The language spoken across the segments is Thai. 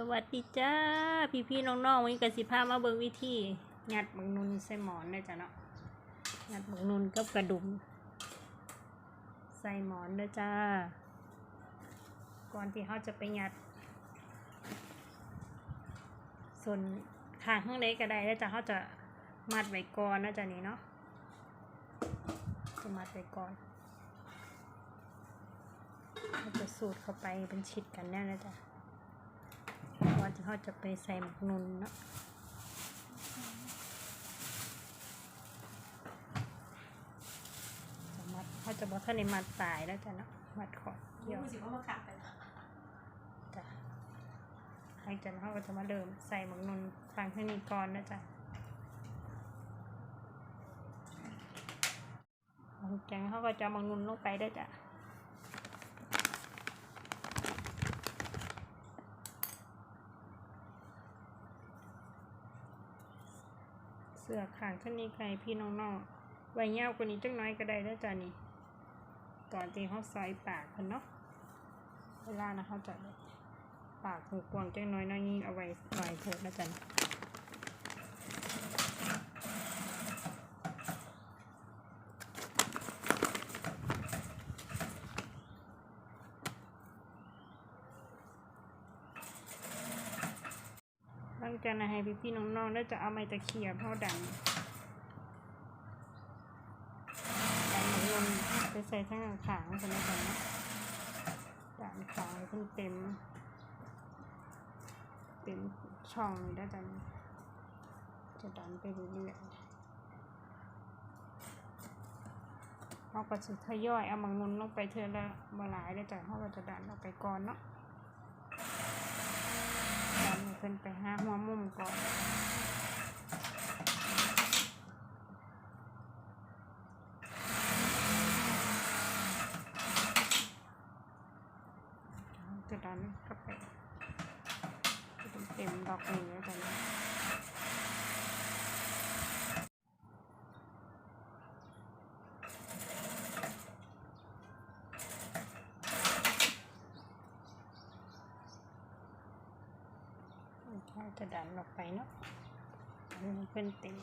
สวัสดีจ้า พี่พี่น้องๆวันนี้กสิพามาเบิ่งวิธียัดบักนุนใส่หมอนได้จ้ะเนาะยัดบักนุนกับกระดุม ใส่หมอนเด้อจ้า ก่อนที่เขาจะไปยัด ส่วนข้างข้างในก็ได้แล้วจ้ะเขาจะมัดไว้ก่อนนะจ้ะนี่เนาะจะมัดไว้ก่อนเขาจะสูดเข้าไปเป็นชิดกันแน่นะจ๊ะ ที่เขาจะไปใส่หมกนุนเนาะจะมัดเขาจะบอกท่านในมัดตายแล้วจ้ะเนาะมัดขอดเดียวรู้สึกว่ามาขับไปจ้ะหลังจากนั้นเขาก็จะมาเดิมใส่หมกนุนฟังที่นี่ก่อนนะจ๊ะหลังจากนั้นเขาก็จะเอาหมกนุนลงไปได้วยจ้ะ สือขางท่านนี้ไกลพี่น้องๆไว้ยาวกว่านี้จังน้อยก็ได้แล้วจ้ะนี่ตอนที่เขาซอยปากคนเนาะเวลานะเขาจะปากหูกวางจังน้อยน้อยนี้เอาไว้หน่อยเถิดนะจ๊ะนี่หลังจา กนั้นให้พี่ๆน้องๆแล้วจะเอาไม้ตะเคียบเขาดันดันหมูยนไปใส่ทั้งขางๆคนละกันนะดันขางให้เพิ่นเต็ม เต็มช่องเลยได้จันจะดันไปเรื่อยๆเราก็จะทยอยเอามังนุนลงไปเทือละบหลายได้จ้ะเขาก็จะดันออกไปก่อนเนาะ เพิ่นไปหาหัวมุมก่อนจะดันเข้าไปเต็มดอกนี้แล้วกันนะถ้า จะดันออกไปเนาะอันนี้เป็นเต็ม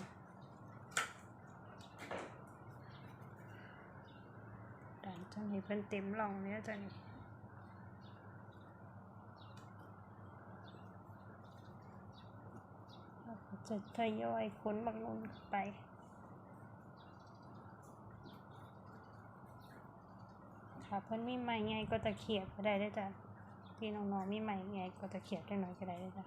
ดันจนให้เป็นเต็มร่องเนี้ยจะนี่จะทยอยขนบางลงไปค่ะเพิ่อนมีใหม่ไงก็ตะเขียบก็ได้ได้จ้ะพี่น้องๆมีใหม่ไงก็ตะเขียบได้หน่อยก็ได้ได้จ้ะ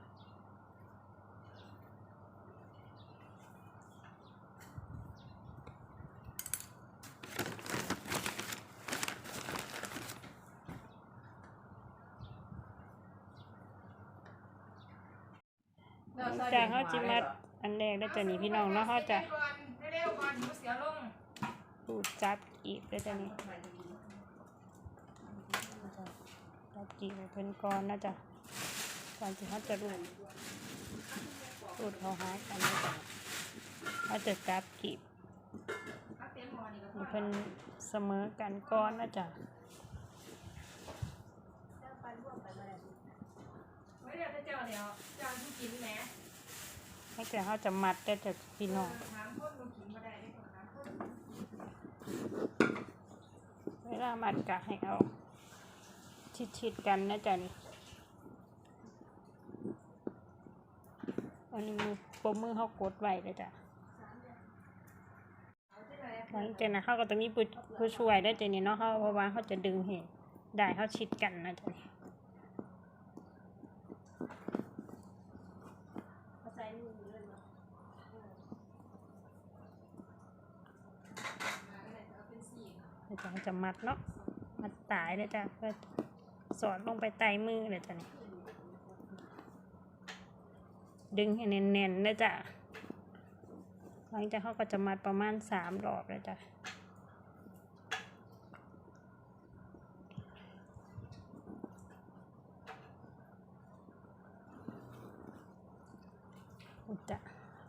จากเขาจิมัดอันแรกได้จะนี่พี่น้องแล้วเขาจะเร็วก่อนหนูเสียลงดูจับอีกได้จะนี่จับจีบเพิ่นก่อนนะจ๊ะก่อนที่เขาจะรูดรูดเขาหากันนะจ๊ะเขาจะจับกีบเอาเต็มหม้อนี่ก็พให้อเพิ่นเสมอกันก่อนนะจ๊ะไม่เดี๋ยวจะเจ้าเดี๋ยวเจ้าที่กินแหม ให้แต่เขาจะมัดได้แต่พี่น้องถามคนเวลามัดกะให้เอา ชิดๆกันนะจ๊ะนี่อันนี้มือปมมือเขากดไว้เลยจ้ะหลังจากนั้นเขาก็ต้องมีผู้ผู้ช่วยได้จ้ะนี่เนาะเขาเพราะว่าเขาจะดึงเห็นได้เขาชิดกันนะจ๊ะ นี่เดี๋ยวจะมัดเนาะมัดตายเลยจ้ะเพื่อสอดลงไปใต้มือเลยจ้ะนี่ดึงให้แน่นๆเลยจ้ะหลังจากเขาก็จะมัดประมาณสามรอบเลยจ้ะจะ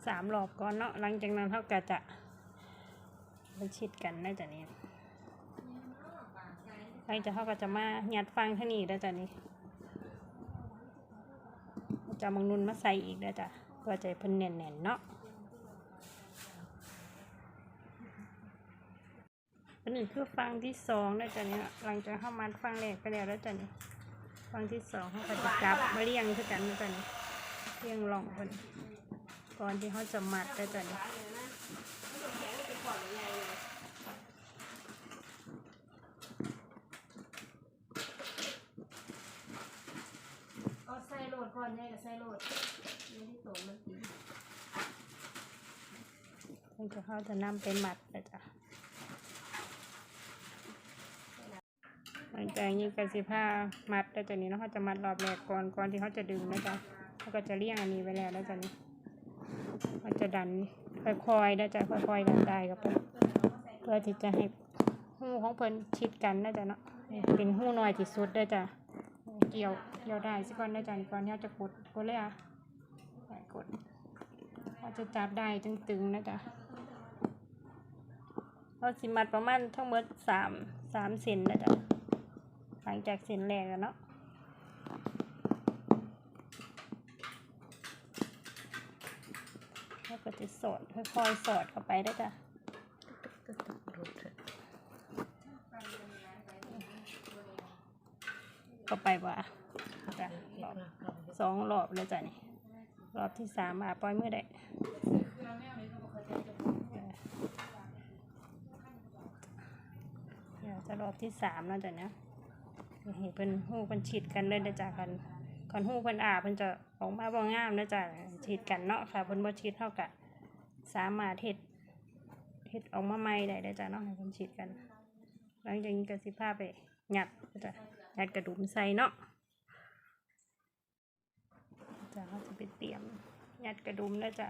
สามรอบก่อนเนาะหลังจากนั้นเขาก็จะไปชิดกันได้จ้ะนี่ หลังจากเขาก็จะมาหยัดฟังท่านี้ได้จ้ะนี่จะมังนุนมาใส่อีกนะจ๊ะเพื่อให้เพิ่นแน่นๆเนาะอันนี้คือฟังที่สองนะจ๊ะเนี่ยหลังจากเข้ามาฟังแรกไปแล้วแล้วจ้ะนี่ฟังที่สองเขาก็จะจับมาเรียงคือกันนะจ๊ะนี่เรียงลองคนก่อนที่เขาจะมัดนะจ๊ะนี่ย เอาใส่โหลดก่ อนเนี่ยกับใส่โหลดนี่ที่โตมันตีเพิ่นก็เขาจะนำไปหมัดนะจ๊ะหลังจากนี้ก็สิผ้ามัดแล้วจากนี้เนาะเขาจะมัดรอบแรกก่อนก่อนที่เขาจะดึงนะจ๊ะเขาก็จะเลี่ยงอันนี้ไว้แล้วแล้วจากนี้เขาจะดันค่อยๆนะจ๊ะค่อยๆดันได้กับเพิ่นเพื่อที่จะให้หูของเพิ่นชิดกันนะจ๊ะเนาะเป็นหูน้อยที่สุดนะจ๊ะ เกี่ยว เกี่ยวได้สิก่อนนะจ๊ะก่อนที่เขาจะกด กดเลยอะได้กดเราจะจับได้ตึงๆนะจ๊ะเราสิมัดประมาณทั้งหมดสามสามเซนนะจ๊ะหลังจากเซนแรกแล้วเนาะแล้วก็จะสอดค่อยๆสอดเข้าไปได้จ้ะ เข้าไปว่าจ้ะรอบสองรอบแล้วจ้ะนี่รอบที่สามอะปล่อยมือได้คือเราจะรอบที่สามแล้วจ้ะเนะเห็นเพิ่นหูเพิ่นฉีดกันเลยนะจ๊ะคันคันหูเพิ่นอาเพิ่นจะออกมาบ่งามนะจ๊ะฉีดกันเนาะค่ะเพิ่นบ่ฉีดเท่ากับสามารถเฮ็ดเฮ็ดออกมาใหม่ได้นะจ๊ะเนาะให้เพิ่นฉีดกัน หลังจากนี้ก็สิพาไปหยัดจะหยัดกระดุมใส่เนาะจ้ะเขาจะไปเตรียมหยัดกระดุมนะจ๊ะ